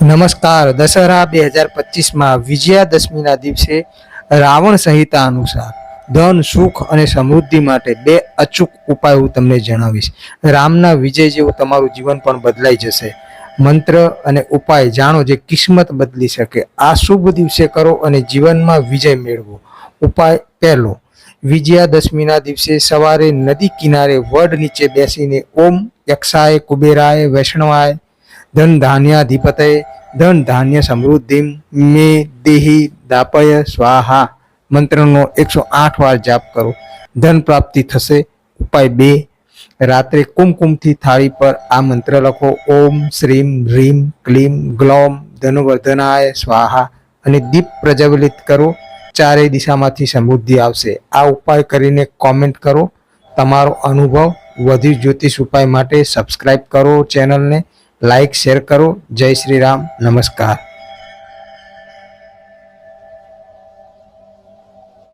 નમસ્કાર. દશહરા બે હજાર પચીસમાં વિજયાદશમીના દિવસે રાવણ સંહિતા અનુસાર ધન, સુખ અને સમૃદ્ધિ માટે બે અચૂક ઉપાય હું તમને જણાવીશ. રામના વિજય જેવું તમારું જીવન પણ બદલાઈ જશે. મંત્ર અને ઉપાય જાણો જે કિસ્મત બદલી શકે. આ શુભ દિવસે કરો અને જીવનમાં વિજય મેળવો. ઉપાય પહેલો, વિજયાદશમીના દિવસે સવારે નદી કિનારે વડ નીચે બેસીને ઓમ, યક્ષાય, કુબેરાય, વૈષ્ણવાય ધન ધાન્યાધિપતય ધન ધાન્ય સમૃદ્ધિ મે દેહી દાપય સ્વાહા મંત્રનો એકસો આઠ વાર જાપ કરો ધન પ્રાપ્તિ થશે ઉપાય બે રાત્રે કુમકુમથી થાળી પર આ મંત્ર લખો ઓમ શ્રીમ હ્રીમ ક્લીમ ગ્લોમ ધનવર્ધનાય સ્વાહા અને દીપ પ્રજ્વલિત કરો। ચારેય દિશામાંથી સમૃદ્ધિ આવશે। આ ઉપાય કરીને કોમેન્ટ કરો. તમારો અનુભવ વધુ જ્યોતિષ ઉપાય માટે સબસ્ક્રાઇબ કરો ચેનલને. લાઈક શેર કરો. જય શ્રી રામ. નમસ્કાર.